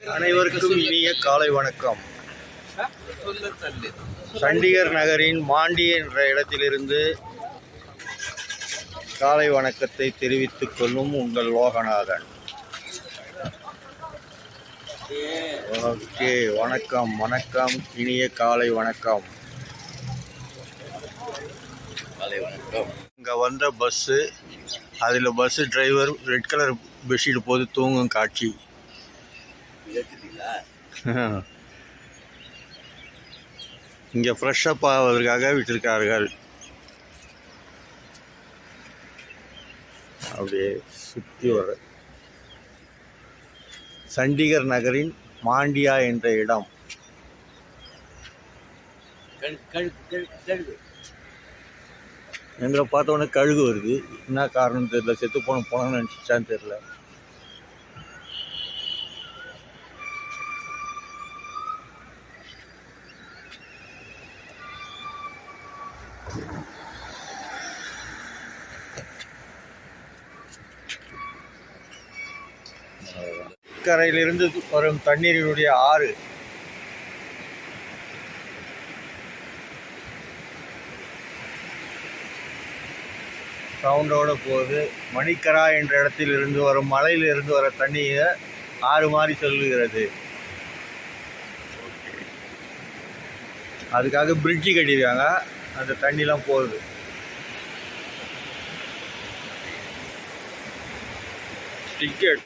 அனைவருக்கும் இனிய காலை வணக்கம். சண்டிகர் நகரின் மாண்டி என்ற இடத்திலிருந்து காலை வணக்கத்தை தெரிவித்துக் கொள்ளும் உங்கள் லோகநாதன். ஓகே வணக்கம் வணக்கம் இனிய காலை வணக்கம். காலை வணக்கம். இங்கே வந்த பஸ்ஸு அதில் bus driver red colour bedsheet போது தூங்கும் காட்சி. இங்கே ஃப்ரெஷ்ஷப் ஆவதற்காக விட்டிருக்கார்கள். அப்படியே சுற்றி வர. சண்டிகர் நகரின் மாண்டியா என்ற இடம். கழு கழு கழு கழுகு. எங்களை பார்த்தோன்னே கழுகு வருது. என்ன காரணம் தெரியல. செத்து போன போனோம்னு நினச்சிச்சான்னு தெரில கரையிலிருந்து வரும் தண்ணீரினுடைய ஆறு. சவுண்டோட போகுது மணிக்கரா என்ற இடத்தில் இருந்து வரும் மலையிலிருந்து வர தண்ணியை ஆறு மாறி செல்லுகிறது அதுக்காக பிரிட்ஜு கட்டியிருக்காங்க. அந்த தண்ணிலாம் போகுது. டிக்கெட்